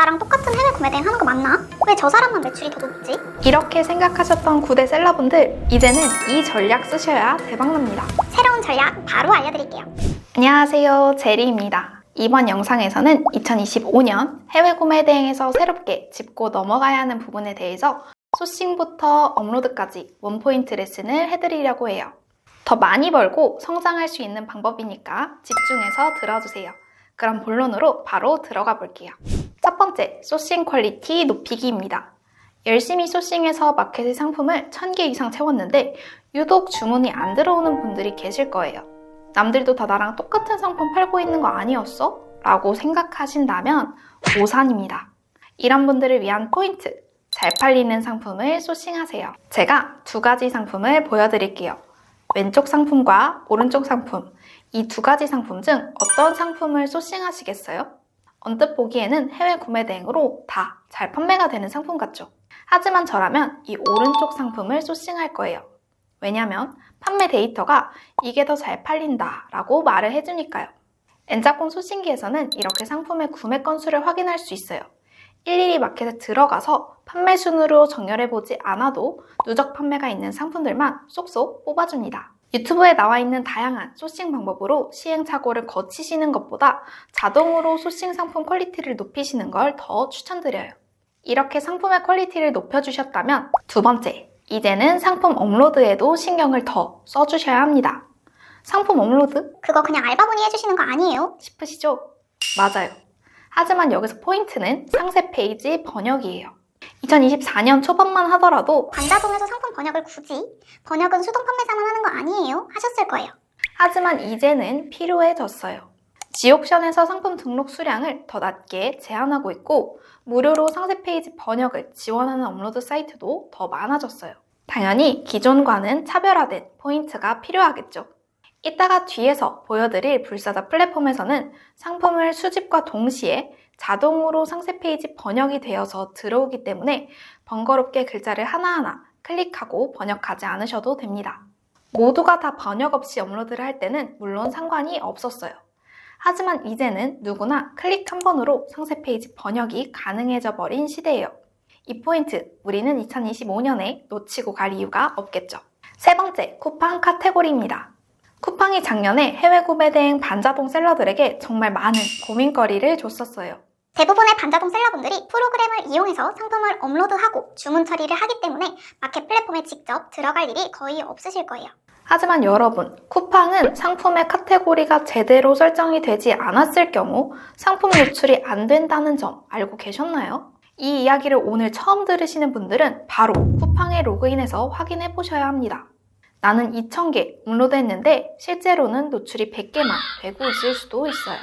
나랑 똑같은 해외 구매 대행 하는 거 맞나? 왜 저 사람만 매출이 더 높지? 이렇게 생각하셨던 구대 셀러분들, 이제는 이 전략 쓰셔야 대박납니다. 새로운 전략 바로 알려드릴게요. 안녕하세요. 제리입니다. 이번 영상에서는 2025년 해외 구매 대행에서 새롭게 짚고 넘어가야 하는 부분에 대해서 소싱부터 업로드까지 원포인트 레슨을 해드리려고 해요. 더 많이 벌고 성장할 수 있는 방법이니까 집중해서 들어주세요. 그럼 본론으로 바로 들어가 볼게요. 첫 번째, 소싱 퀄리티 높이기입니다. 열심히 소싱해서 마켓의 상품을 1000개 이상 채웠는데 유독 주문이 안 들어오는 분들이 계실 거예요. 남들도 다 나랑 똑같은 상품 팔고 있는 거 아니었어? 라고 생각하신다면 오산입니다. 이런 분들을 위한 포인트, 잘 팔리는 상품을 소싱하세요. 제가 두 가지 상품을 보여드릴게요. 왼쪽 상품과 오른쪽 상품, 이 두 가지 상품 중 어떤 상품을 소싱하시겠어요? 언뜻 보기에는 해외 구매 대행으로 다 잘 판매가 되는 상품 같죠? 하지만 저라면 이 오른쪽 상품을 소싱할 거예요. 왜냐면 판매 데이터가 이게 더 잘 팔린다 라고 말을 해주니까요. 엔자콘 소싱기에서는 이렇게 상품의 구매 건수를 확인할 수 있어요. 일일이 마켓에 들어가서 판매 순으로 정렬해보지 않아도 누적 판매가 있는 상품들만 쏙쏙 뽑아줍니다. 유튜브에 나와 있는 다양한 소싱 방법으로 시행착오를 거치시는 것보다 자동으로 소싱 상품 퀄리티를 높이시는 걸 더 추천드려요. 이렇게 상품의 퀄리티를 높여주셨다면 두 번째, 이제는 상품 업로드에도 신경을 더 써주셔야 합니다. 상품 업로드? 그거 그냥 알바분이 해주시는 거 아니에요? 싶으시죠? 맞아요. 하지만 여기서 포인트는 상세 페이지 번역이에요. 2024년 초반만 하더라도 관자동에서 상품 번역을 굳이 번역은 수동 판매자만 하는 거 아니에요? 하셨을 거예요. 하지만 이제는 필요해졌어요. 지옥션에서 상품 등록 수량을 더 낮게 제한하고 있고 무료로 상세 페이지 번역을 지원하는 업로드 사이트도 더 많아졌어요. 당연히 기존과는 차별화된 포인트가 필요하겠죠. 이따가 뒤에서 보여드릴 불사자 플랫폼에서는 상품을 수집과 동시에 자동으로 상세 페이지 번역이 되어서 들어오기 때문에 번거롭게 글자를 하나하나 클릭하고 번역하지 않으셔도 됩니다. 모두가 다 번역 없이 업로드를 할 때는 물론 상관이 없었어요. 하지만 이제는 누구나 클릭 한 번으로 상세 페이지 번역이 가능해져 버린 시대예요. 이 포인트 우리는 2025년에 놓치고 갈 이유가 없겠죠. 세 번째, 쿠팡 카테고리입니다. 쿠팡이 작년에 해외 구매 대행 반자동 셀러들에게 정말 많은 고민거리를 줬었어요. 대부분의 반자동 셀러분들이 프로그램을 이용해서 상품을 업로드하고 주문 처리를 하기 때문에 마켓 플랫폼에 직접 들어갈 일이 거의 없으실 거예요. 하지만 여러분, 쿠팡은 상품의 카테고리가 제대로 설정이 되지 않았을 경우 상품 노출이 안 된다는 점 알고 계셨나요? 이 이야기를 오늘 처음 들으시는 분들은 바로 쿠팡에 로그인해서 확인해 보셔야 합니다. 나는 2,000개 업로드했는데 실제로는 노출이 100개만 되고 있을 수도 있어요.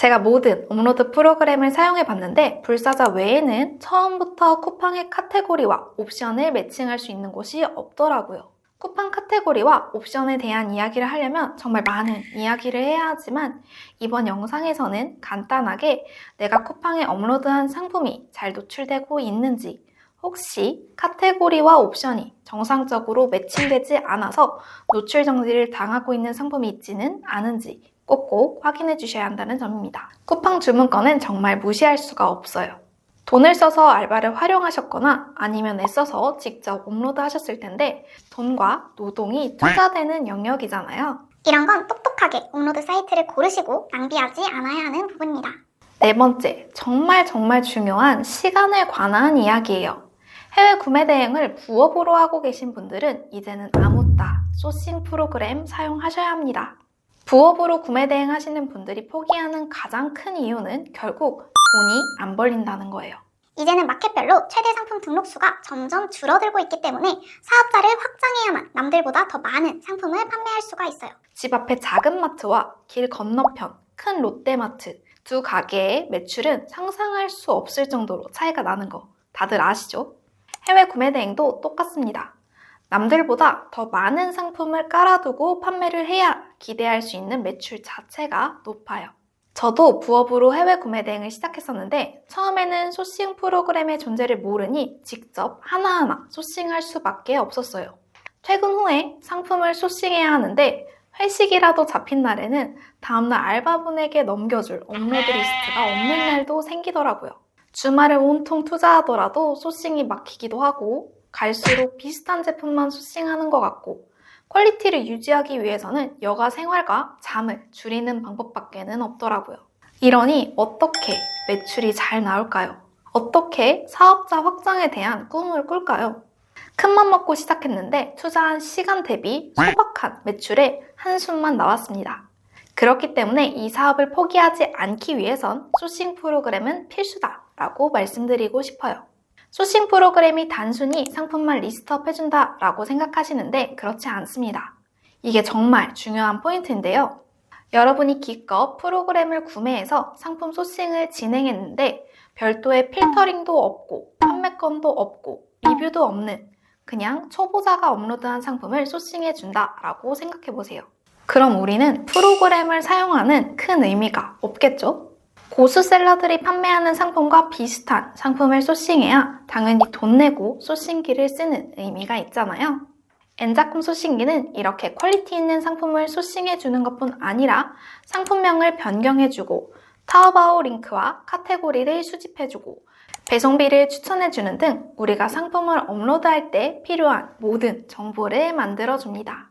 제가 모든 업로드 프로그램을 사용해 봤는데 불사자 외에는 처음부터 쿠팡의 카테고리와 옵션을 매칭할 수 있는 곳이 없더라고요. 쿠팡 카테고리와 옵션에 대한 이야기를 하려면 정말 많은 이야기를 해야 하지만 이번 영상에서는 간단하게 내가 쿠팡에 업로드한 상품이 잘 노출되고 있는지 혹시 카테고리와 옵션이 정상적으로 매칭되지 않아서 노출 정지를 당하고 있는 상품이 있지는 않은지 꼭꼭 확인해 주셔야 한다는 점입니다. 쿠팡 주문권은 정말 무시할 수가 없어요. 돈을 써서 알바를 활용하셨거나 아니면 애써서 직접 업로드 하셨을 텐데 돈과 노동이 투자되는 영역이잖아요. 이런 건 똑똑하게 업로드 사이트를 고르시고 낭비하지 않아야 하는 부분입니다. 네 번째, 정말 정말 중요한 시간에 관한 이야기예요. 해외 구매 대행을 부업으로 하고 계신 분들은 이제는 아무따 소싱 프로그램 사용하셔야 합니다. 부업으로 구매 대행 하시는 분들이 포기하는 가장 큰 이유는 결국 돈이 안 벌린다는 거예요. 이제는 마켓별로 최대 상품 등록 수가 점점 줄어들고 있기 때문에 사업자를 확장해야만 남들보다 더 많은 상품을 판매할 수가 있어요. 집 앞에 작은 마트와 길 건너편 큰 롯데마트 두 가게의 매출은 상상할 수 없을 정도로 차이가 나는 거 다들 아시죠? 해외 구매 대행도 똑같습니다. 남들보다 더 많은 상품을 깔아두고 판매를 해야 기대할 수 있는 매출 자체가 높아요. 저도 부업으로 해외 구매 대행을 시작했었는데 처음에는 소싱 프로그램의 존재를 모르니 직접 하나하나 소싱할 수밖에 없었어요. 퇴근 후에 상품을 소싱해야 하는데 회식이라도 잡힌 날에는 다음날 알바분에게 넘겨줄 업로드 리스트가 없는 날도 생기더라고요. 주말을 온통 투자하더라도 소싱이 막히기도 하고 갈수록 비슷한 제품만 소싱하는 것 같고 퀄리티를 유지하기 위해서는 여가 생활과 잠을 줄이는 방법밖에는 없더라고요. 이러니 어떻게 매출이 잘 나올까요? 어떻게 사업자 확장에 대한 꿈을 꿀까요? 큰맘 먹고 시작했는데 투자한 시간 대비 소박한 매출에 한숨만 나왔습니다. 그렇기 때문에 이 사업을 포기하지 않기 위해선 소싱 프로그램은 필수다라고 말씀드리고 싶어요. 소싱 프로그램이 단순히 상품만 리스트업 해준다 라고 생각하시는데 그렇지 않습니다. 이게 정말 중요한 포인트인데요. 여러분이 기껏 프로그램을 구매해서 상품 소싱을 진행했는데 별도의 필터링도 없고 판매건도 없고 리뷰도 없는 그냥 초보자가 업로드한 상품을 소싱해 준다 라고 생각해 보세요. 그럼 우리는 프로그램을 사용하는 큰 의미가 없겠죠? 고수 셀러들이 판매하는 상품과 비슷한 상품을 소싱해야 당연히 돈 내고 소싱기를 쓰는 의미가 있잖아요. N작품 소싱기는 이렇게 퀄리티 있는 상품을 소싱해 주는 것뿐 아니라 상품명을 변경해 주고 타오바오 링크와 카테고리를 수집해 주고 배송비를 추천해 주는 등 우리가 상품을 업로드할 때 필요한 모든 정보를 만들어 줍니다.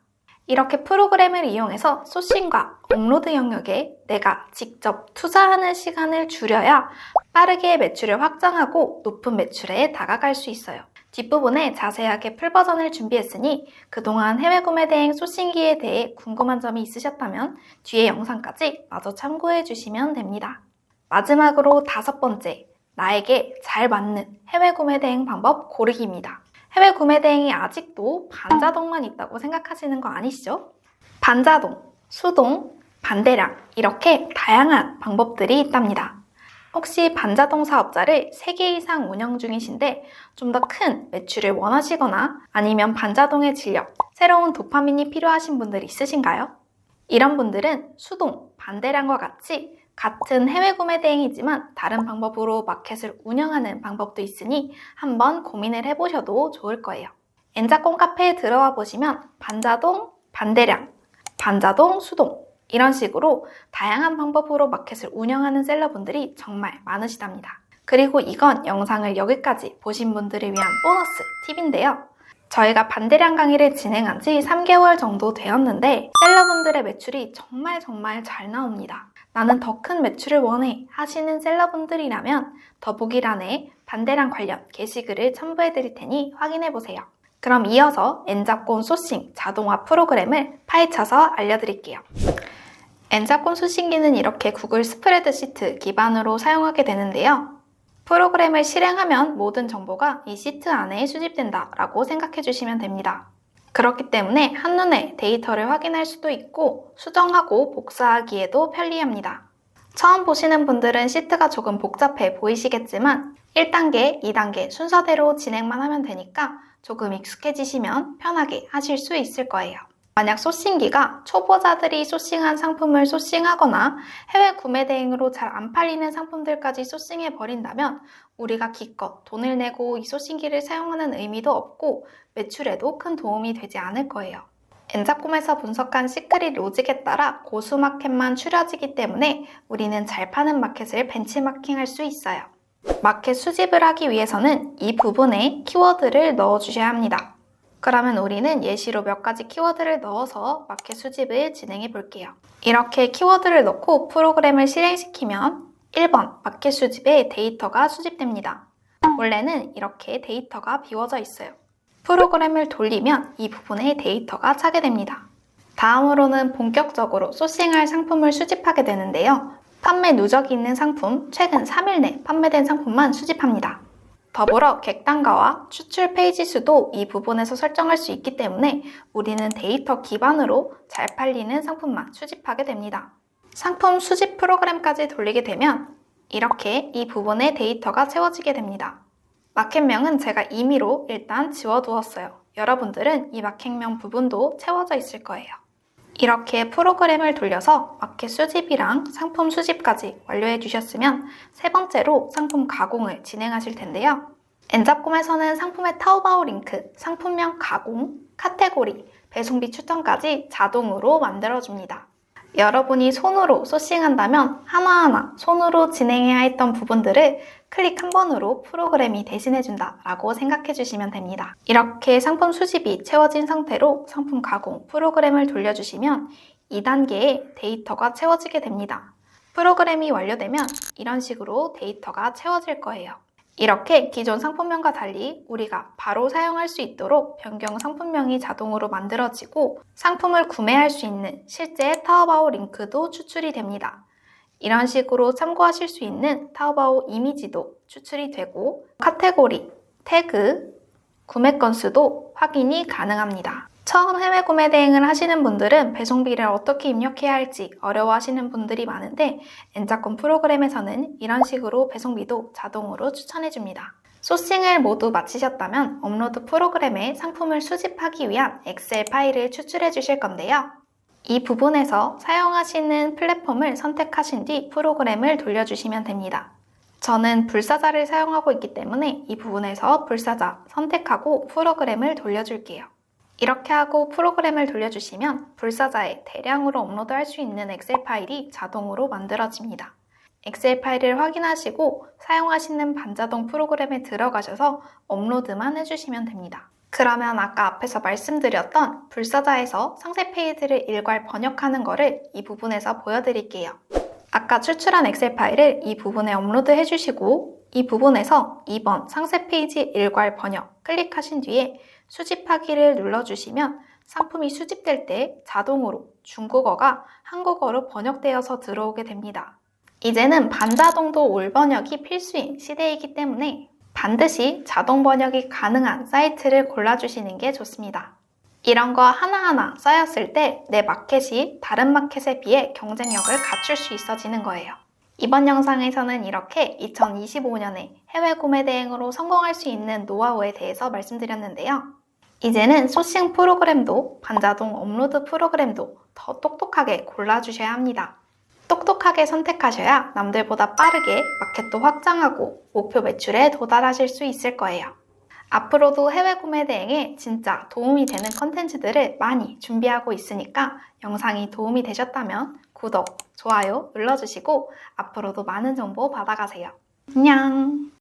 이렇게 프로그램을 이용해서 소싱과 업로드 영역에 내가 직접 투자하는 시간을 줄여야 빠르게 매출을 확장하고 높은 매출에 다가갈 수 있어요. 뒷부분에 자세하게 풀 버전을 준비했으니 그동안 해외 구매 대행 소싱기에 대해 궁금한 점이 있으셨다면 뒤에 영상까지 마저 참고해 주시면 됩니다. 마지막으로 다섯 번째, 나에게 잘 맞는 해외 구매 대행 방법 고르기입니다. 해외 구매 대행이 아직도 반자동만 있다고 생각하시는 거 아니시죠? 반자동, 수동, 반대량 이렇게 다양한 방법들이 있답니다. 혹시 반자동 사업자를 3개 이상 운영 중이신데 좀 더 큰 매출을 원하시거나 아니면 반자동의 진력, 새로운 도파민이 필요하신 분들 있으신가요? 이런 분들은 수동, 반대량과 같이 같은 해외 구매 대행이지만 다른 방법으로 마켓을 운영하는 방법도 있으니 한번 고민을 해보셔도 좋을 거예요. 엔자콘 카페에 들어와 보시면 반자동, 반대량, 반자동, 수동 이런 식으로 다양한 방법으로 마켓을 운영하는 셀러분들이 정말 많으시답니다. 그리고 이건 영상을 여기까지 보신 분들을 위한 보너스 팁인데요. 저희가 반대량 강의를 진행한 지 3개월 정도 되었는데 셀러분들의 매출이 정말 정말 잘 나옵니다. 나는 더 큰 매출을 원해 하시는 셀러분들이라면 더보기란에 반대량 관련 게시글을 첨부해 드릴 테니 확인해 보세요. 그럼 이어서 엔잡곤 소싱 자동화 프로그램을 파헤쳐서 알려드릴게요. 엔잡곤 소싱기는 이렇게 구글 스프레드시트 기반으로 사용하게 되는데요. 프로그램을 실행하면 모든 정보가 이 시트 안에 수집된다 라고 생각해 주시면 됩니다. 그렇기 때문에 한눈에 데이터를 확인할 수도 있고 수정하고 복사하기에도 편리합니다. 처음 보시는 분들은 시트가 조금 복잡해 보이시겠지만 1단계, 2단계 순서대로 진행만 하면 되니까 조금 익숙해지시면 편하게 하실 수 있을 거예요. 만약 소싱기가 초보자들이 소싱한 상품을 소싱하거나 해외 구매 대행으로 잘 안 팔리는 상품들까지 소싱해 버린다면 우리가 기껏 돈을 내고 이 소싱기를 사용하는 의미도 없고 매출에도 큰 도움이 되지 않을 거예요. 엔잡콤에서 분석한 시크릿 로직에 따라 고수 마켓만 추려지기 때문에 우리는 잘 파는 마켓을 벤치마킹할 수 있어요. 마켓 수집을 하기 위해서는 이 부분에 키워드를 넣어주셔야 합니다. 그러면 우리는 예시로 몇 가지 키워드를 넣어서 마켓 수집을 진행해 볼게요. 이렇게 키워드를 넣고 프로그램을 실행시키면 1번 마켓 수집에 데이터가 수집됩니다. 원래는 이렇게 데이터가 비워져 있어요. 프로그램을 돌리면 이 부분에 데이터가 차게 됩니다. 다음으로는 본격적으로 소싱할 상품을 수집하게 되는데요. 판매 누적이 있는 상품, 최근 3일 내 판매된 상품만 수집합니다. 더불어 객단가와 추출 페이지 수도 이 부분에서 설정할 수 있기 때문에 우리는 데이터 기반으로 잘 팔리는 상품만 수집하게 됩니다. 상품 수집 프로그램까지 돌리게 되면 이렇게 이 부분에 데이터가 채워지게 됩니다. 마켓명은 제가 임의로 일단 지워두었어요. 여러분들은 이 마켓명 부분도 채워져 있을 거예요. 이렇게 프로그램을 돌려서 마켓 수집이랑 상품 수집까지 완료해 주셨으면 세 번째로 상품 가공을 진행하실 텐데요. 엔잡콤에서는 상품의 타오바오 링크, 상품명 가공, 카테고리, 배송비 추천까지 자동으로 만들어줍니다. 여러분이 손으로 소싱한다면 하나하나 손으로 진행해야 했던 부분들을 클릭 한 번으로 프로그램이 대신해준다 라고 생각해 주시면 됩니다. 이렇게 상품 수집이 채워진 상태로 상품 가공 프로그램을 돌려주시면 2단계에 데이터가 채워지게 됩니다. 프로그램이 완료되면 이런 식으로 데이터가 채워질 거예요. 이렇게 기존 상품명과 달리 우리가 바로 사용할 수 있도록 변경 상품명이 자동으로 만들어지고 상품을 구매할 수 있는 실제 타오바오 링크도 추출이 됩니다. 이런 식으로 참고하실 수 있는 타오바오 이미지도 추출이 되고 카테고리, 태그, 구매 건수도 확인이 가능합니다. 처음 해외 구매 대행을 하시는 분들은 배송비를 어떻게 입력해야 할지 어려워하시는 분들이 많은데 엔자콘 프로그램에서는 이런 식으로 배송비도 자동으로 추천해줍니다. 소싱을 모두 마치셨다면 업로드 프로그램에 상품을 수집하기 위한 엑셀 파일을 추출해 주실 건데요. 이 부분에서 사용하시는 플랫폼을 선택하신 뒤 프로그램을 돌려주시면 됩니다. 저는 불사자를 사용하고 있기 때문에 이 부분에서 불사자 선택하고 프로그램을 돌려줄게요. 이렇게 하고 프로그램을 돌려주시면 불사자에 대량으로 업로드할 수 있는 엑셀 파일이 자동으로 만들어집니다. 엑셀 파일을 확인하시고 사용하시는 반자동 프로그램에 들어가셔서 업로드만 해주시면 됩니다. 그러면 아까 앞에서 말씀드렸던 불사자에서 상세 페이지를 일괄 번역하는 거를 이 부분에서 보여드릴게요. 아까 추출한 엑셀 파일을 이 부분에 업로드 해주시고 이 부분에서 2번 상세 페이지 일괄 번역 클릭하신 뒤에 수집하기를 눌러주시면 상품이 수집될 때 자동으로 중국어가 한국어로 번역되어서 들어오게 됩니다. 이제는 반자동도 올 번역이 필수인 시대이기 때문에 반드시 자동 번역이 가능한 사이트를 골라주시는 게 좋습니다. 이런 거 하나하나 쌓였을 때 내 마켓이 다른 마켓에 비해 경쟁력을 갖출 수 있어지는 거예요. 이번 영상에서는 이렇게 2025년에 해외 구매 대행으로 성공할 수 있는 노하우에 대해서 말씀드렸는데요. 이제는 소싱 프로그램도 반자동 업로드 프로그램도 더 똑똑하게 골라주셔야 합니다. 똑똑하게 선택하셔야 남들보다 빠르게 마켓도 확장하고 목표 매출에 도달하실 수 있을 거예요. 앞으로도 해외 구매 대행에 진짜 도움이 되는 컨텐츠들을 많이 준비하고 있으니까 영상이 도움이 되셨다면 구독, 좋아요 눌러주시고 앞으로도 많은 정보 받아가세요. 안녕!